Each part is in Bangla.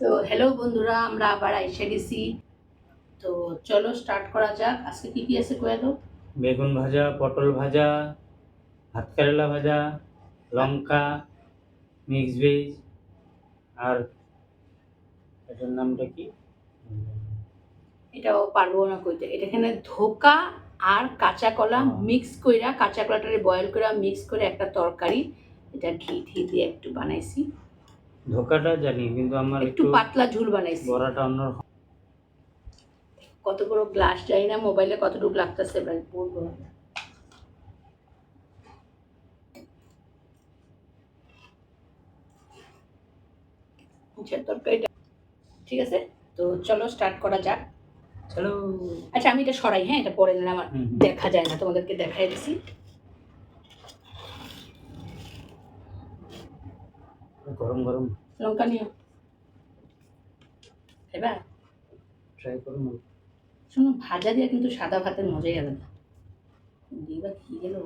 তো হ্যালো বন্ধুরা আমরা আবার এসে গেছি। তো চলো স্টার্ট করা যাক। আজকে কি কি আছে কয়ে দাও? বেগুন ভাজা পটল ভাজা ভাত কেরেলা ভাজা লঙ্কা মিক্স ভেজ আর এটার নামটা কি? এটাও পারব না কইতে। এটা এখানে ধোকা আর কাঁচা কলা হ্যাঁ। মিক্স কইরা কাঁচা কলাটারে বয়েল করে মিক্স করে একটা তরকারি এটা ঘি ঘি দিয়ে একটু বানাইছি। ধোকাটা জানি কিন্তু আমার একটু পাতলা ঝুল বানাইছি। বড়াটা অন্য কত বড় গ্লাস যাই না মোবাইলে কতটুকু লাগতেছে বলব। আচ্ছা তরকারিটা ঠিক আছে? তো চলো স্টার্ট করা যাক। চলো। আচ্ছা আমি এটা সরাই হ্যাঁ? এটা পরে নিলাম আমার। দেখা যায় না তোমাদেরকে দেখাই দিছি। গরম গরম। লঙ্কা নিও। এবার ট্রাই শোনো ভাজা দিয়ে কিন্তু সাদা ভাতের মজাই আলাদা। দিবা কি গেল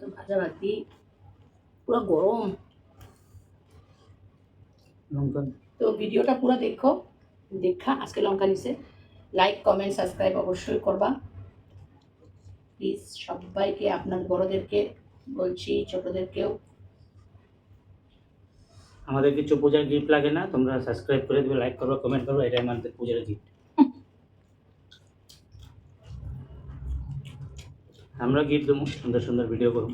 তো ভাজা পুরো গরম। লঙ্কা। তো ভিডিওটা পুরো দেখো। দেখা আজকে লঙ্কা নিছে। লাইক কমেন্ট সাবস্ক্রাইব অবশ্যই করবা। প্লিজ সবাইকে আপনার বড়দেরকে বলছি ছোটদেরকেও। আমাদের কিছু পূজার গিফট লাগে না তোমরা সাবস্ক্রাইব করে দেবে লাইক করো কমেন্ট করো এটাই আমাদের পূজার গিফট আমরা গিফট দেবো সুন্দর সুন্দর ভিডিও করব।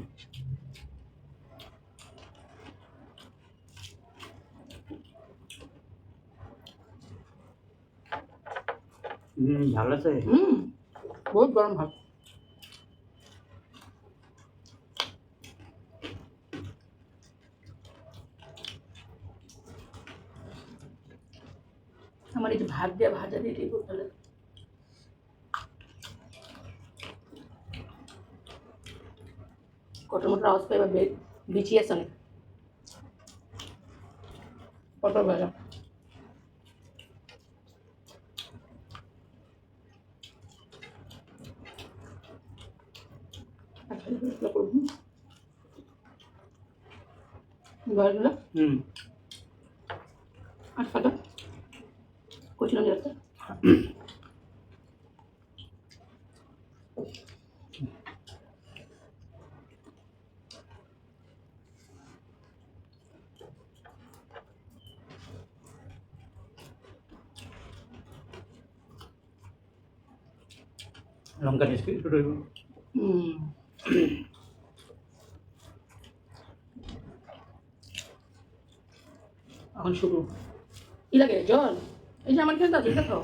হুম, ভালো আছে? বহুত গরম ভাত আমার এই ভাত দিয়ে ভাজা দিয়ে করতে হবে কটর মটর আওয়াজ পাই বা বিচি আছে অনেক। পটল ভাজা। করব। হুম। আর ফাটা? লঙ্কা একটু রইব। হুম। এখন শুরু। কি লাগে জল? এই যে আমার খেতে আছে দেখো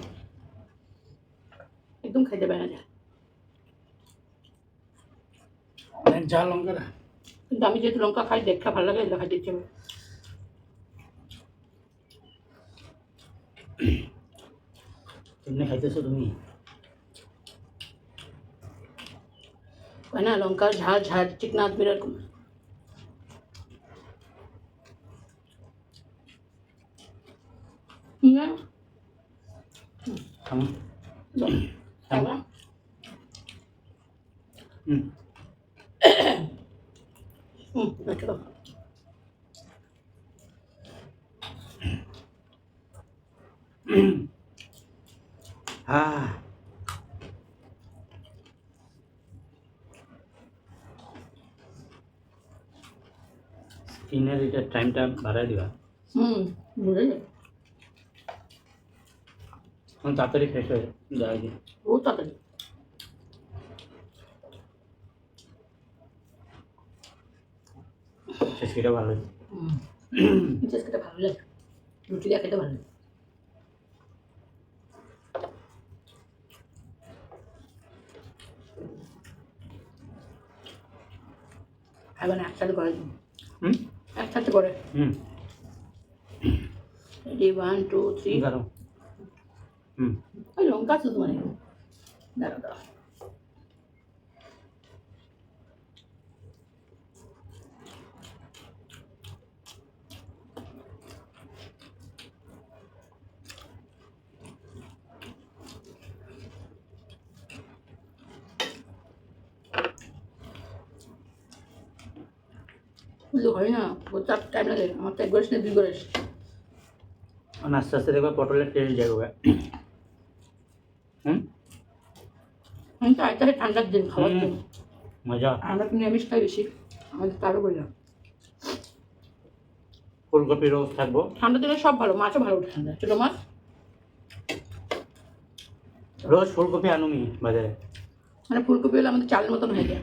একদম খাইতে পারে না যায় অনেক ঝাল কিন্তু আমি যেহেতু লঙ্কা খাই দেখা ভালো লাগে এটা খাইতে ইচ্ছে। এমনি খাইতেছো তুমি? না লঙ্কার ঝাল ঝাল চিকনা আদমির এরকম না স্কিনের এটা টাইমটা বাড়ায় দিবা? হুম বুঝে যাবে তাড়াতাড়ি ফ্রেশ হয়ে যায় বহুত তাড়াতাড়ি। সেটা ভালো হুম। মিঠাস ভালো লাগে। রুটি দিয়ে খেতে ভালো লাগে। খাবে না একসাথে করে হুম? একসাথে করে। হুম। রেডি ওয়ান টু থ্রি হুম। ওই লঙ্কা শুধু মানে দাঁড়া দাঁড়া কিন্তু হয় না বলতে টাইম লাগে। আমার তো একবার এসে দুই করে আর আস্তে আস্তে দেখবে পটলের টেস্ট যাবে হুম? আমি তো আইতে ঠান্ডার দিন খাওয়ার দিন। মজা। আমরা তো নিরামিষ খাই বেশি। আমাদের তারও বললাম ফুলকপি রোজ থাকব? ঠান্ডার দিনে সব ভালো মাছও ভালো ঠান্ডা ছোটো মাছ। রোজ ফুলকপি আনুমি বাজারে। মানে ফুলকপি হলে আমাদের চালের মতন হয়ে যায়।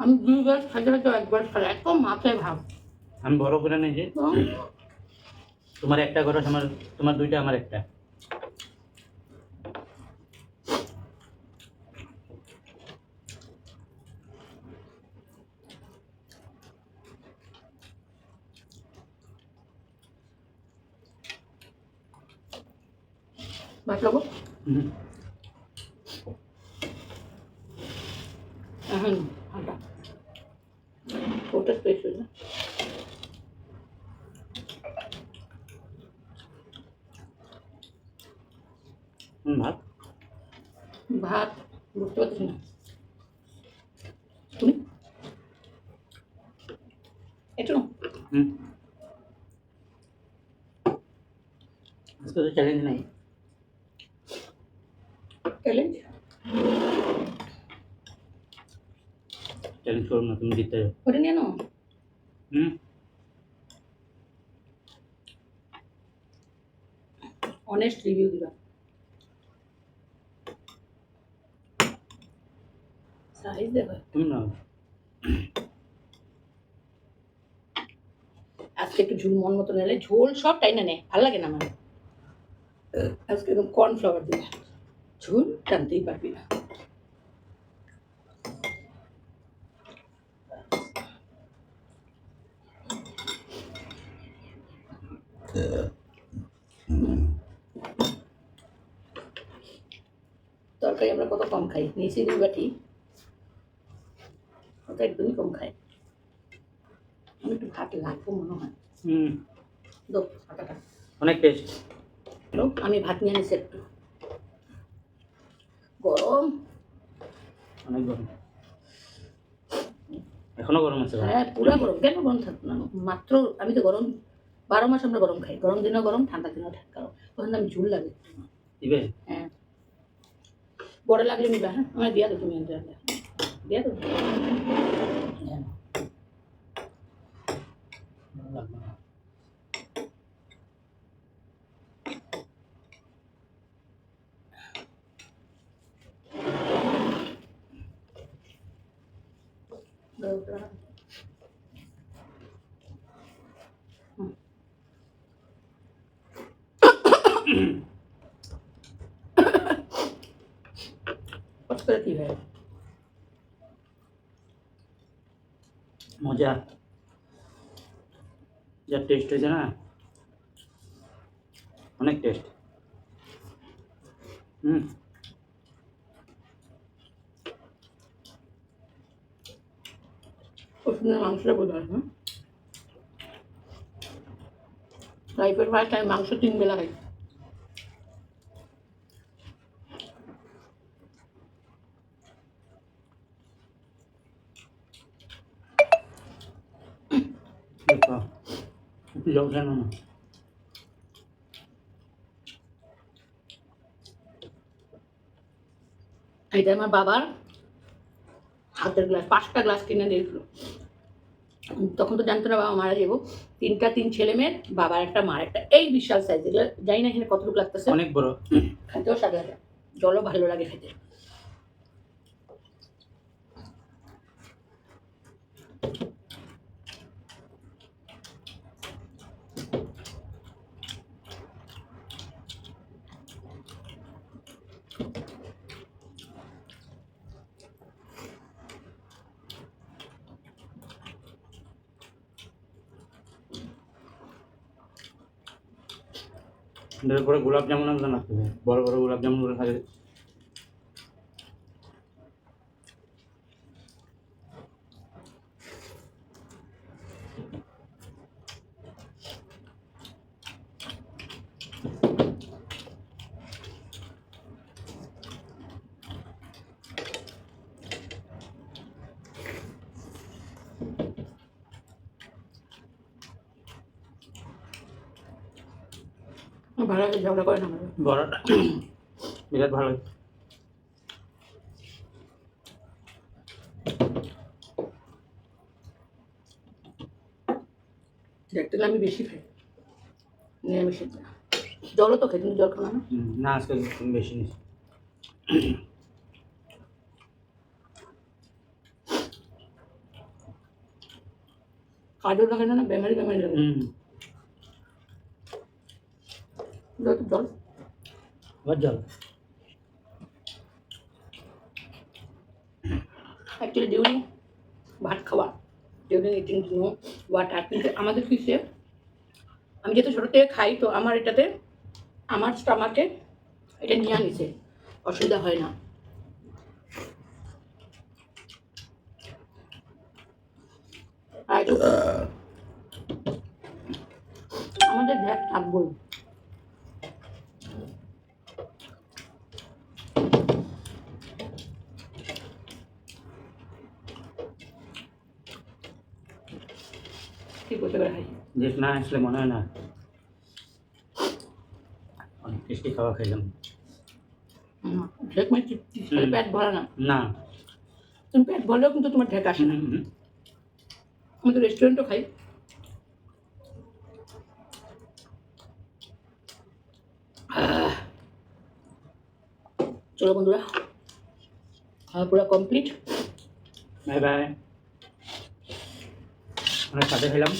আমি দুই গ্লাস খাইতে খাইতে এক গ্লাস খাই এত মাথায় ভাব আমি বড় করে নিয়েছি তোমার একটা করো আমার তোমার দুইটা আমার একটা ভাত লাগো হুম এখন হাঁটা ওটা স্পেস হয়ে যায় হুম, ভাত ভাত বুঝতে পারছিস না তুমি একটু নাও। হুম আজকে তো চ্যালেঞ্জ নেই চ্যালেঞ্জ চ্যালেঞ্জ করো না তুমি জিততে যাও ওটা নিয়ে নাও হুম অনেস্ট রিভিউ দিবা সাইজ দেখো তুমি নাও। আজকে একটু ঝুল মন মতো নিলে ঝোল সব টাই না নেয় ভালো লাগে না আমার। আজকে একদম কর্নফ্লাওয়ার দিলে ঝোল টানতেই পারবি না। তরকারি আমরা কত কম খাই? নিচে দুই বাটি। ওটা একদমই কম আমি একটু ভাত লাগবো মনে হয়। হুম। দো আটাটা অনেক টেস্ট আমি ভাত নিয়ে নিছি একটু। গরম। অনেক গরম। এখনও গরম আছে হ্যাঁ পুরো গরম। কেন গরম থাকতো না মাত্র আমি তো গরম বারো মাস আমরা গরম খাই। গরম দিনেও গরম ঠান্ডা দিনেও ঠান্ডা গরম। ওখানে আমি ঝুল লাগে। দিবে? হ্যাঁ। বড় লাগলে নিবা হ্যাঁ? আমার দিয়া দো তুমি একটা দিয়া দো হ্যাঁ। ভালো লাগবে না। দাও ওটা। হুম। কষ্ট করে কি হয় মজা। যা টেস্ট হয়েছে না? অনেক টেস্ট হুম। মাংসটা বোঝা হয় হ্যাঁ? ফার্স্ট আমি মাংস তিন বেলা খাই দেখো জল না এটা আমার বাবার হাতের গ্লাস পাঁচটা গ্লাস কিনে দিয়েছিল। তখন তো জানতো না বাবা মারা যাব। তিনটা তিন ছেলে মেয়ের বাবার একটা মার একটা। এই বিশাল সাইজ এগুলো জানি না এখানে কতটুকু লাগতেছে। অনেক বড়। খেতেও লাগে জলও ভালো লাগে খেতে। এরপরে গোলাপ জামুন আনতে না? বড় বড় গোলাপ জামুনগুলো থাকে। ভালো লাগে ঝগড়া করে না বড়টা বিরাট ভালো আমি বেশি খাই। নিরামিষের জলও তো খাই তুমি জল খাও না? না আজকে বেশি নিস কাজও লাগে না বেমারি বেমারি লাগে হুম জল আবার জল অ্যাকচুয়ালি ডিউরিং ভাত খাওয়া ডিউরিং ইটিং নো ওয়াটার কিন্তু আমাদের কিসে আমি যেহেতু ছোটো থেকে খাই তো আমার এটাতে আমার স্টমাকে এটা নিয়ে আনিছে। অসুবিধা হয় না। আমাদের গ্যাস থাকবই কি করতে পারে। খাই দেশ না আসলে মনে হয় না। অনেক টেস্টি খাওয়া খাইলাম। মানে পেট ভরা না? না। তুমি পেট ভরলেও কিন্তু তোমার ঢেক আসে না। আমি তো রেস্টুরেন্টও খাই। চলো বন্ধুরা খাওয়া পুরো কমপ্লিট বাই বাই অনেক সাথে খেলাম।